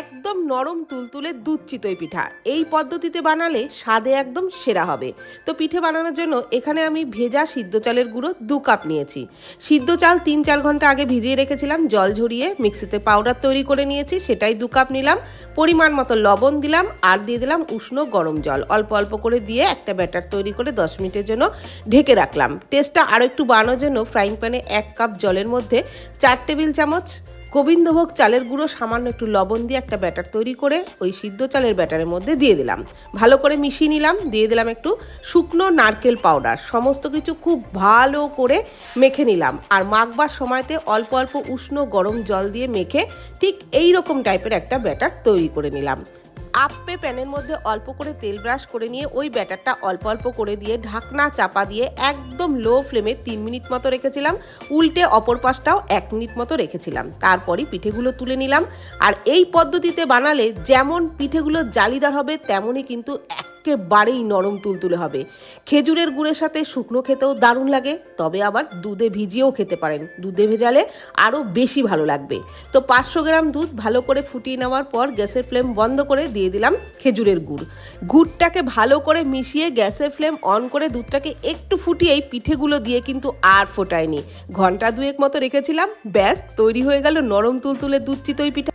একদম নরম তুলতুলে দুধ চিতই পিঠা। এই পদ্ধতিতে বানালে স্বাদে একদম সেরা হবে। তো পিঠে বানানোর জন্য এখানে আমি ভেজা সিদ্ধ চালের গুঁড়ো দু কাপ নিয়েছি। সিদ্ধ চাল তিন চার ঘণ্টা আগে ভিজিয়ে রেখেছিলাম, জল ঝরিয়ে মিক্সিতে পাউডার তৈরি করে নিয়েছি, সেটাই দু কাপ নিলাম। পরিমাণ মতো লবণ দিলাম, আর দিয়ে দিলাম উষ্ণ গরম জল। অল্প অল্প করে দিয়ে একটা ব্যাটার তৈরি করে দশ মিনিটের জন্য ঢেকে রাখলাম। টেস্টটা আরও একটু বানানোর জন্য ফ্রাইং প্যানে এক কাপ জলের মধ্যে চার টেবিল চামচ গোবিন্দভোগ চালের গুঁড়ো, সামান্য একটু লবণ দিয়ে একটা ব্যাটার তৈরি করে ওই সিদ্ধ চালের ব্যাটারের মধ্যে দিয়ে দিলাম। ভালো করে মিশিয়ে নিলাম, দিয়ে দিলাম একটু শুকনো নারকেল পাউডার। সমস্ত কিছু খুব ভালো করে মেখে নিলাম। আর মাখবার সময়তে অল্প অল্প উষ্ণ গরম জল দিয়ে মেখে ঠিক এই রকম টাইপের একটা ব্যাটার তৈরি করে নিলাম। আপে প্যানের মধ্যে অল্প করে তেল ব্রাশ করে নিয়ে ওই ব্যাটারটা অল্প অল্প করে দিয়ে ঢাকনা চাপা দিয়ে একদম লো ফ্লেমে তিন মিনিট মতো রেখেছিলাম। উল্টে অপর পাশটাও এক মিনিট মতো রেখেছিলাম। তারপরই পিঠেগুলো তুলে নিলাম। আর এই পদ্ধতিতে বানালে যেমন পিঠেগুলো জালিদার হবে, তেমনই কিন্তু একেবারেই নরম তুলতুলে হবে। খেজুরের গুড়ের সাথে শুকনো খেতেও দারুণ লাগে, তবে আবার দুধে ভিজিয়েও খেতে পারেন। দুধে ভেজালে আরও বেশি ভালো লাগবে। তো পাঁচশো গ্রাম দুধ ভালো করে ফুটিয়ে নেওয়ার পর গ্যাসের ফ্লেম বন্ধ করে দিয়ে দিলাম খেজুরের গুড়। গুড়টাকে ভালো করে মিশিয়ে গ্যাসের ফ্লেম অন করে দুধটাকে একটু ফুটিয়েই পিঠেগুলো দিয়ে কিন্তু আর ফোটায়নি। ঘণ্টা দুয়েক মতো রেখেছিলাম, ব্যাস তৈরি হয়ে গেল নরম তুলতুলে দুধ চিতই পিঠা।